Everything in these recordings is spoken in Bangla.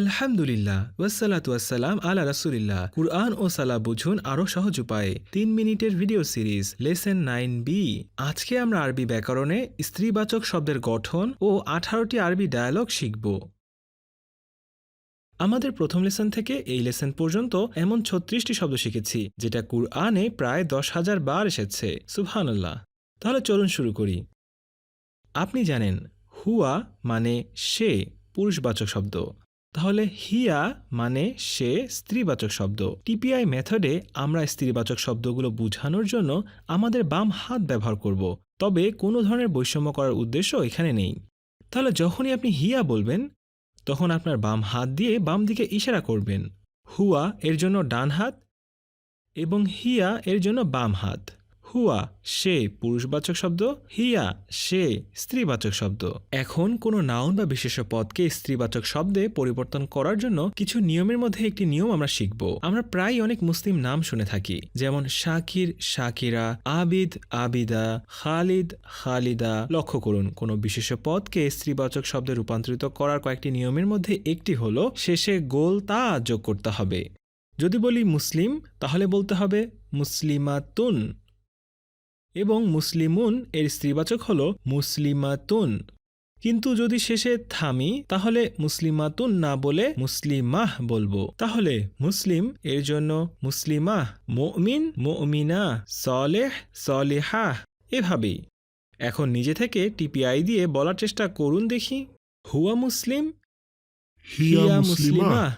আলহামদুলিল্লাহ ওয়াসালাতু ওয়াসালাম আলা রাসুলিল্লাহ। কুরআন ও সালা বুঝুন আরও সহজ উপায়ে। তিন মিনিটের video series, lesson nine B. আজকে আমরা আরবি ব্যাকরণে স্ত্রীবাচক শব্দের গঠন ও আঠারোটি আরবি ডায়ালগ শিখব। আমাদের প্রথম লেসন থেকে এই লেসন পর্যন্ত এমন ছত্রিশটি শব্দ শিখেছি, যেটা কুরআনে প্রায় দশ হাজার বার এসেছে। সুবহানাল্লাহ। তাহলে চলুন শুরু করি। আপনি জানেন, হুয়া মানে সে, পুরুষবাচক শব্দ। তাহলে হিয়া মানে সে স্ত্রীবাচক শব্দ। টিপিআই মেথডে আমরা স্ত্রীবাচক শব্দগুলো বোঝানোর জন্য আমাদের বাম হাত ব্যবহার করব। তবে কোনো ধরনের বৈষম্য করার উদ্দেশ্য এখানে নেই। তাহলে যখনই আপনি হিয়া বলবেন, তখন আপনার বাম হাত দিয়ে বাম দিকে ইশারা করবেন। হুয়া এর জন্য ডান হাত এবং হিয়া এর জন্য বাম হাত। হুয়া, সে পুরুষবাচক শব্দ, হিয়া, সে স্ত্রীবাচক শব্দ। এখন কোনো নাউন বা বিশেষ পদকে স্ত্রীবাচক শব্দে পরিবর্তন করার জন্য কিছু নিয়মের মধ্যে একটি নিয়ম আমরা শিখব। আমরা প্রায় অনেক মুসলিম নাম শুনে থাকি, যেমন শাকির, শাকিরা, আবিদ, আবিদা, খালিদ, খালিদা। লক্ষ্য করুন, কোনো বিশেষ পদকে স্ত্রীবাচক শব্দে রূপান্তরিত করার কয়েকটি নিয়মের মধ্যে একটি হলো, শেষে গোল তা যোগ করতে হবে। যদি বলি মুসলিম, তাহলে বলতে হবে মুসলিমাতুন। এবং মুসলিমুন এর স্ত্রীবাচক হল মুসলিমাতুন। কিন্তু যদি শেষে থামি তাহলে মুসলিমাতুন না বলে মুসলিমাহ বলব। তাহলে মুসলিম এর জন্য মুসলিমাহ মুমিন মুমিনা সলেহ সলেহা এভাবেই। এখন নিজে থেকে টিপিআই দিয়ে বলার চেষ্টা করুন দেখি। হুয়া মুসলিম? হিয়া মুসলিমা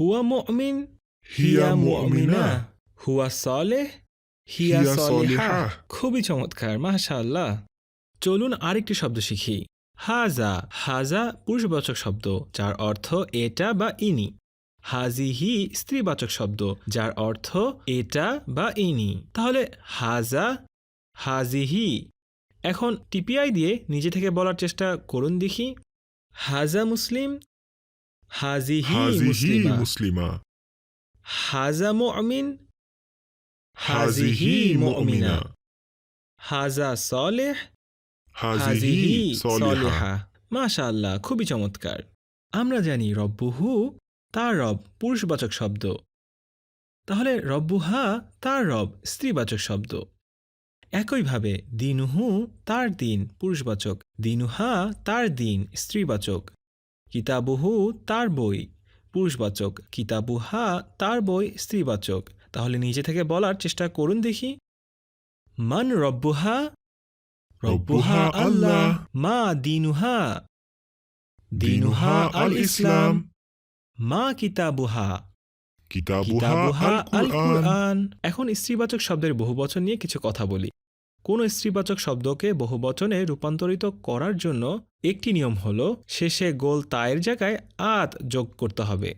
হুয়া মুমিন? হিয়া মুমিনা। হুয়া সলেহ? হিয়া সলিহা। খুবই চমৎকার মাশাআল্লাহ। চলুন আরেকটি শব্দ শিখি। হাজা হাজা পুরুষবাচক শব্দ যার অর্থ এটা বা ইনি। হাজিহি স্ত্রীবাচক শব্দ যার অর্থ এটা বা ইনি। তাহলে হাজা হাজিহি এখন টিপিআই দিয়ে নিজে থেকে বলার চেষ্টা করুন দেখি। হাজা মুসলিম হাজিহি হাজিহি মুসলিমা। মুসলিমা। হাজা মুমিন হাজিহি মুমিনা হাজা সলেহ হাজিহি সলিহা মাশাআল্লাহ খুবই চমৎকার। আমরা জানি রব্বুহু তার রব পুরুষবাচক শব্দ। তাহলে রব্বুহা তার রব স্ত্রীবাচক শব্দ। একইভাবে দিনুহু তার দিন পুরুষবাচক। দিনুহা তার দিন স্ত্রীবাচক। কিতাবুহু তার বই পুরুষবাচক। কিতাবুহা তার বই স্ত্রীবাচক। তাহলে নিজে থেকে বলার চেষ্টা করুন দেখি। মান রব্বুহা রব্বুহা আল্লাহ মা দিনুহা দিনুহা আল ইসলাম মা কিতাবুহা কিতাবুহা আল কুরআন। এখন স্ত্রীবাচক শব্দের বহুবচন নিয়ে কিছু কথা বলি। কোন স্ত্রীবাচক শব্দকে বহুবচনে রূপান্তরিত করার জন্য একটি নিয়ম হল শেষে গোল তায়ের জায়গায় আত যোগ করতে হবে।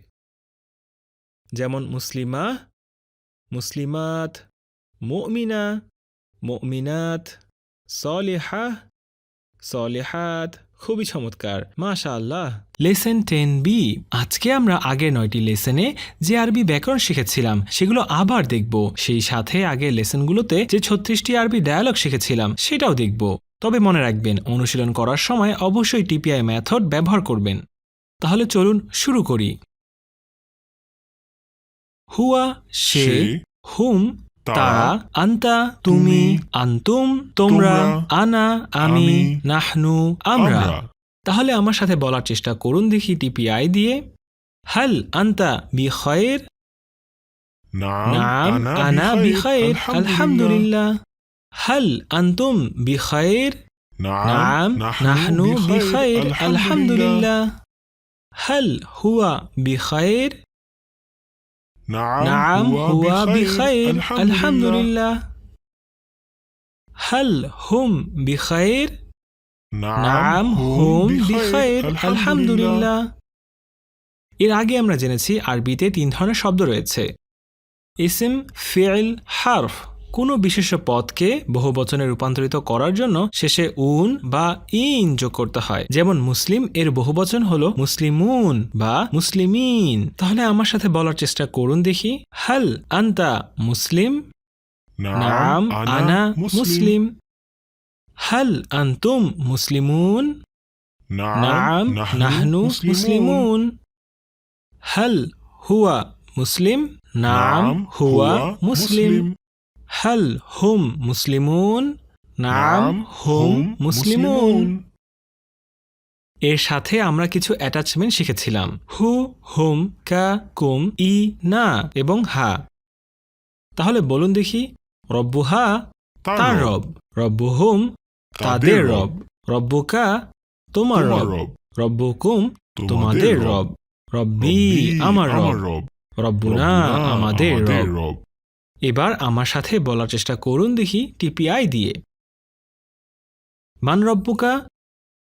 যেমন মুসলিমা মুসলিমাত মুমিনা মুমিনাত সলিহা সলিহাত খুবই চমৎকার মাশা আল্লাহ লেসন টেন বি আজকে আমরা আগের নয়টি লেসনে যে আরবি ব্যাকরণ শিখেছিলাম, সেগুলো আবার দেখব। সেই সাথে আগের লেসনগুলোতে যে ছত্রিশটি আরবি ডায়ালগ শিখেছিলাম, সেটাও দেখব। তবে মনে রাখবেন, অনুশীলন করার সময় অবশ্যই টিপিআই ম্যাথড ব্যবহার করবেন। তাহলে চলুন শুরু করি। হুয়া সে হুম তারা, আন্তা তুমি তুমি, আন্তুম তোমরা আনা আমি নাহনু আমরা। তাহলে আমার সাথে বলার চেষ্টা করুন দেখি টিপিআই দিয়ে। হাল আন্তা বি খয়ের নাম নাম আনা বি খয়ের আলহামদুলিল্লাহ। হাল আন্তুম বি খয়ের নাম নাহনু বি খয়ের আলহামদুলিল্লাহ। হাল হুয়া বি খয়ের নাম হুয়া বি খয়ের আলহামদুলিল্লাহ হাল হুম বি খয়ের নাম হুম الحمد আলহামদুলিল্লাহ এর আগে আমরা জেনেছি আরবিতে তিন ধরনের শব্দ রয়েছে। ইসিম ফেল হার্ফ। কোনো বিশেষ পদকে বহু বচনে রূপান্তরিত করার জন্য শেষে উন বা ইন যোগ করতে হয়। যেমন মুসলিম এর বহুবচন হলো মুসলিমুন বা মুসলিমিন। তাহলে আমার সাথে বলার চেষ্টা করুন দেখি। হাল আন্তা মুসলিম? নাম আনা মুসলিম। হাল আন্তুম মুসলিমুন? নাম নাহনু মুসলিমুন। হাল হুয়া মুসলিম? নাম হুয়া মুসলিম। হাল হুম মুসলিমুন নাম হুম মুসলিমুন। এর সাথে আমরা কিছু অ্যাটাচমেন্ট শিখেছিলাম। হু হুম কা কুম ই না এবং হা। তাহলে বলুন দেখি রব্বু হা তার রব। রব্বু হুম তাদের রব। রব্বু কা তোমার রব। রব। রব্বু কুম তোমাদের রব। রব্বি আমার রব। রব। রব্বুনা আমাদের রব। এবার আমার সাথে বলার চেষ্টা করুন দেখি টিপিআই দিয়ে। মান রব্বুকা?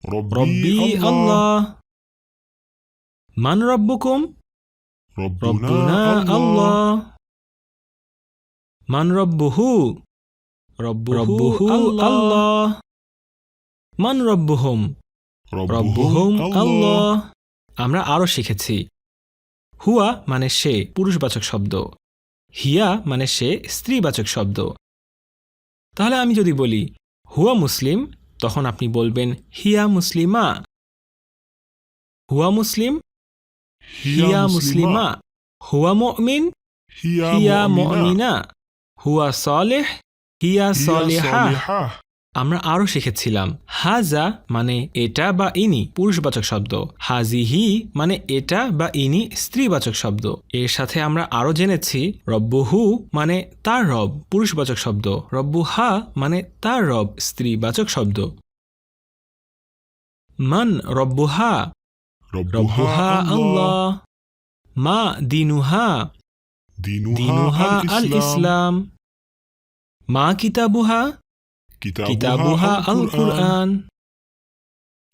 রব্বি আল্লাহ। মান রব্বুকুম? রব্বুনা আল্লাহ। মান রব্বুহু? রব্বুহু আল্লাহ। মান রব্বুহুম? রব্বুহুম আল্লাহ। আমরা আরও শিখেছি। হুয়া মানে সে পুরুষবাচক শব্দ। হিয়া মানে সে স্ত্রীবাচক শব্দ। তাহলে আমি যদি বলি হুয়া মুসলিম তখন আপনি বলবেন হিয়া মুসলিমা হুয়া মুসলিম হিয়া মুসলিমা হুয়া মমিন হিয়া মমিনা হুয়া সলেহ হিয়া সলেহা আমরা আরও শিখেছিলাম হাজা মানে এটা বা ইনি পুরুষবাচক শব্দ। হাজিহি মানে এটা বা ইনি স্ত্রীবাচক শব্দ। এর সাথে আমরা আরও জেনেছি রব্বুহু মানে তার রব পুরুষবাচক শব্দ। রব্বু হা মানে তার রব স্ত্রীবাচক শব্দ। মান রব্বুহা? রব্বুহা আল্লাহ। মা দিনুহা? দিনুহা আল ইসলাম। মা কিতাবুহা? কিতাবুহা আল কুরআন।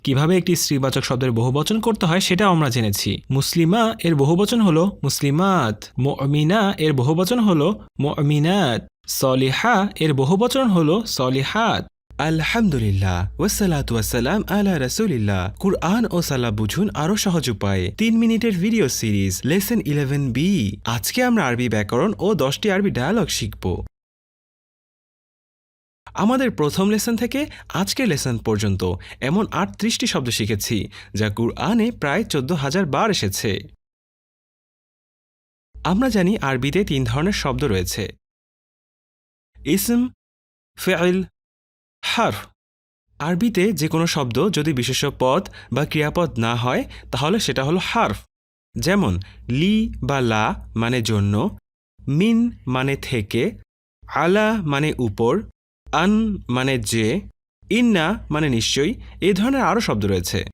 কীভাবে একটি স্ত্রীবাচক শব্দের বহুবচন করতে হয় সেটাও আমরা জেনেছি। মুসলিমা এর বহুবচন হলো মুসলিমাত মুমিনা এর বহুবচন হলো মুমিনাত সলিহা এর বহুবচন হলো সলিহাত। আলহামদুলিল্লাহ ওয়াসালাতু ওয়াসালাম আলা রাসূলিল্লাহ। কুরআন ও সালাহ বুঝুন আরও সহজ উপায়ে। তিন মিনিটের video series lesson eleven B. আজকে আমরা আরবি ব্যাকরণ ও দশটি আরবি ডায়ালগ শিখব। আমাদের প্রথম লেসন থেকে আজকের লেসন পর্যন্ত এমন আটত্রিশটি শব্দ শিখেছি, যা কুরআনে প্রায় চোদ্দ হাজার বার এসেছে। আমরা জানি আরবিতে তিন ধরনের শব্দ রয়েছে। ইসম, ফেইল হারফ আরবিতে যে কোনো শব্দ যদি বিশেষ পদ বা ক্রিয়াপদ না হয়, তাহলে সেটা হলো হার্ফ। যেমন, লি বা লা মানে জন্য, মিন মানে থেকে, আলা মানে উপর আন মানে যে ইন্না মানে নিশ্চয়ই এই ধরনের আরও শব্দ রয়েছে।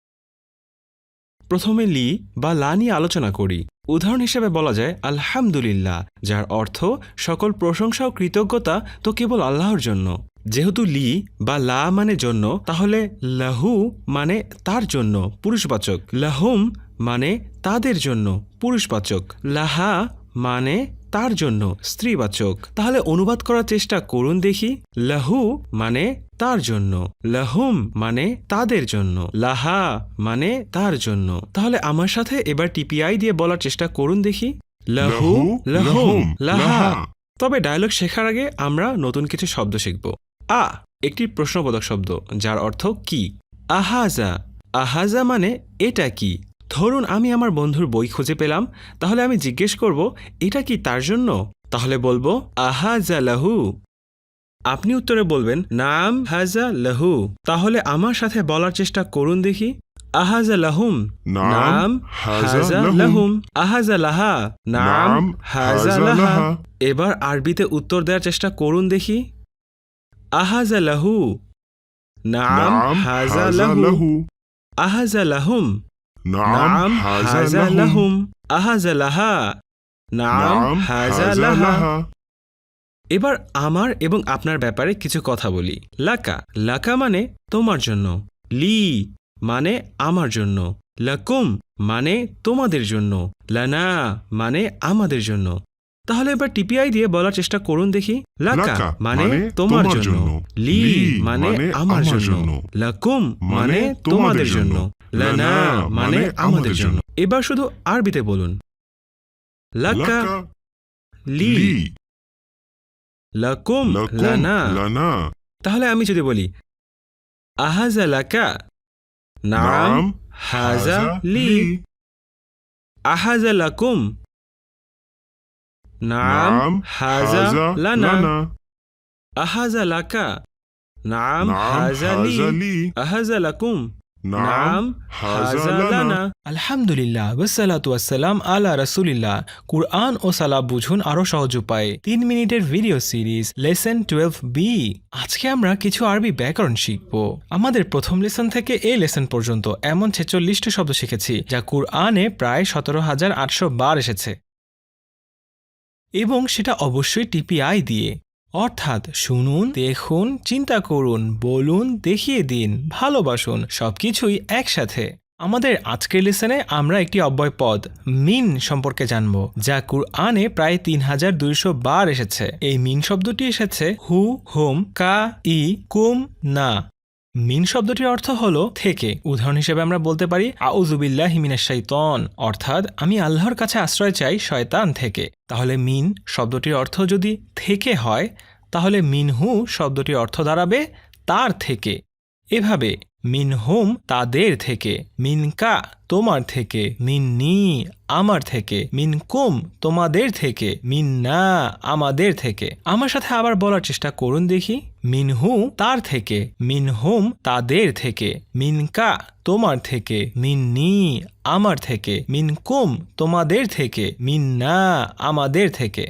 প্রথমে লি বা লা নিয়ে আলোচনা করি। উদাহরণ হিসেবে বলা যায়, আলহামদুলিল্লাহ, যার অর্থ, সকল প্রশংসা ও কৃতজ্ঞতা তো কেবল আল্লাহর জন্য। যেহেতু লি বা লা মানে জন্য, তাহলে লাহু মানে তার জন্য, পুরুষবাচক। লাহুম মানে তাদের জন্য, পুরুষবাচক। লাহা মানে তার জন্য স্ত্রীবাচক। তাহলে অনুবাদ করার চেষ্টা করুন দেখি। লাহু মানে তার জন্য। লাহুম মানে তাদের জন্য। লাহা মানে তার জন্য। তাহলে আমার সাথে এবার টিপিআই দিয়ে বলার চেষ্টা করুন দেখি। লাহু লাহুম লাহা। তবে ডায়লগ শেখার আগে আমরা নতুন কিছু শব্দ শিখব। আ একটি প্রশ্নবোধক শব্দ যার অর্থ কি? আহাজা। আহাজা মানে এটা কি? ধরুন আমি আমার বন্ধুর বই খুঁজে পেলাম তাহলে আমি জিজ্ঞেস করব এটা কি তার জন্য? তাহলে বলব আহাজা লাহু আপনি উত্তরে বলবেন নাম হাজা লাহু তাহলে আমার সাথে বলার চেষ্টা করুন দেখি। আহাজা লাহুম নাম হাজা লাহুম আহাজা লাহা নাম হাজা লাহা এবার আরবিতে উত্তর দেওয়ার চেষ্টা করুন দেখি। আহাজা লাহু নাম হাজা লাহু আহাজা লাহুম নাম হাজা লাহুম। আহাজা লাহা। নাম হাজা লাহা। এবার আমার এবং আপনার ব্যাপারে কিছু কথা বলি। লাকা। লাকা মানে তোমার জন্য। লি মানে আমার জন্য। লাকুম মানে তোমাদের জন্য। লানা মানে আমাদের জন্য। তাহলে এবার টিপিআই দিয়ে বলার চেষ্টা করুন দেখি। লাকা মানে তোমার জন্য। লি মানে আমার জন্য। লাকুম মানে তোমাদের জন্য। লানা মানে আমাদের জন্য। এবার শুধু আরবিতে বলুন। লাকা লি। লাকুম লানা। লানা। তাহলে আমি যদি বলি আহাজা লাকা। নাম হাজা লি। আহাজা লাকুম নাম হাজা লানা আহাজা লাকা নাম হাজা লি আহাজা লাকুম নাম আলহামদুলিল্লাহ ওয়াসালাতু ওয়াসসালাম আলা রাসূলিল্লাহ কুরআন ও সালাহ বুঝুন আরও সহজ উপায়ে। তিন মিনিটের video series lesson twelve B আজকে আমরা কিছু আরবি ব্যাকরণ শিখব। আমাদের প্রথম লেসন থেকে এই লেসন পর্যন্ত এমন ছেচল্লিশটি শব্দ শিখেছি যা কুরআনে প্রায় সতেরো হাজার আটশো বার এসেছে। এবং সেটা অবশ্যই টিপিআই দিয়ে। অর্থাৎ শুনুন, দেখুন, চিন্তা করুন, বলুন, দেখিয়ে দিন, ভালোবাসুন, সবকিছুই একসাথে। আমাদের আজকের লেসনে আমরা একটি অব্যয় পদ, মিন, সম্পর্কে জানব, যা কুরআনে প্রায় তিন হাজার দুইশো বার এসেছে। এই মিন শব্দটি এসেছে হু, হোম, কা, ই, কুম, না। মিন শব্দটির অর্থ হলো থেকে। উদাহরণ হিসেবে আমরা বলতে পারি আউজুবিল্লাহ হিমিনের শৈতন অর্থাৎ আমি আল্লাহর কাছে আশ্রয় চাই শয়তান থেকে। তাহলে মিন শব্দটির অর্থ যদি থেকে হয়, তাহলে মিনহু শব্দটির অর্থ দাঁড়াবে তার থেকে এভাবে মিনহুম তাদের থেকে, মিনকা তোমার থেকে, মিন্নি আমার থেকে, মিনকুম তোমাদের থেকে, মিন্না আমাদের থেকে। আমার সাথে আবার বলার চেষ্টা করুন দেখি। মিনহু তার থেকে, মিনহুম তাদের থেকে, মিনকা তোমার থেকে, মিন্নি আমার থেকে, মিনকুম তোমাদের থেকে, মিন্না আমাদের থেকে।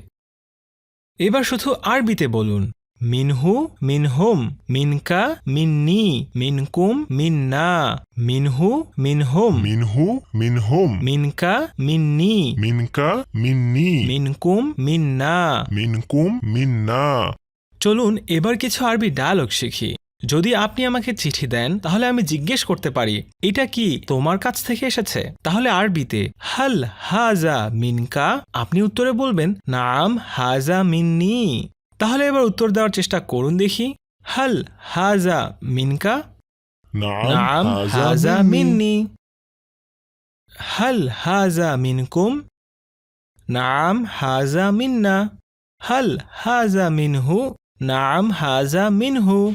এবার শুধু আরবিতে বলুন। মিনহু মিনহুম মিনকা মিননি মিনকুম মিন্না মিনহু মিনহুম মিনহু মিনহুম মিনকা মিননি মিনকা মিন্নি মিনকুম মিন্না। মিনকুম মিন্না। চলুন এবার কিছু আরবি ডায়লগ শিখি। যদি আপনি আমাকে চিঠি দেন তাহলে আমি জিজ্ঞেস করতে পারি এটা কি তোমার কাছ থেকে এসেছে? তাহলে আরবিতে হাল হাজা মিনকা? আপনি উত্তরে বলবেন নাম হাজা মিন্নি। তাহলে এবার উত্তর দেওয়ার চেষ্টা করুন দেখি। হাল হাজা মিনকা? নাম হাজা মিন্নি। হাল হাজা মিনকুম? নাম হাজা মিন্না। হাল হাজা মিনহু? নাম হাজা মিনহু।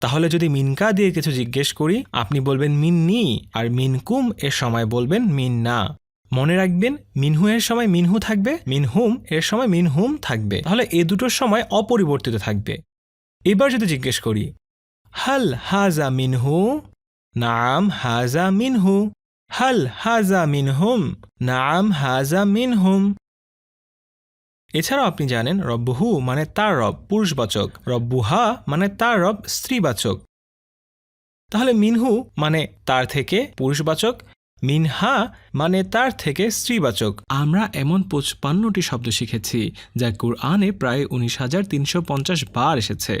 তাহলে যদি মিনকা দিয়ে কিছু জিজ্ঞেস করি আপনি বলবেন মিন্নি আর মিনকুম এর সময় বলবেন মিন্না। মনে রাখবেন, মিনহু এর সময় মিনহু থাকবে, মিনহুম এর সময় মিনহুম থাকবে। তাহলে এ দুটোর সময় অপরিবর্তিত থাকবে। এবার যদি জিজ্ঞেস করি, হাল হাজা মিনহু? নাম হাজা মিনহু। হাল হাজা মিনহুম? নাম হাজা মিনহুম। এছাড়াও আপনি জানেন, রব্বহু মানে তার রব, পুরুষবাচক। রব্বুহা মানে তার রব, স্ত্রীবাচক। তাহলে মিনহু মানে তার থেকে পুরুষবাচক মিনহা মানে তার থেকে স্ত্রীবাচক। আমরা এমন পঁচপান্নটি শব্দ শিখেছি যা কুরআনে প্রায় উনিশ হাজার তিনশো পঞ্চাশ বার এসেছে।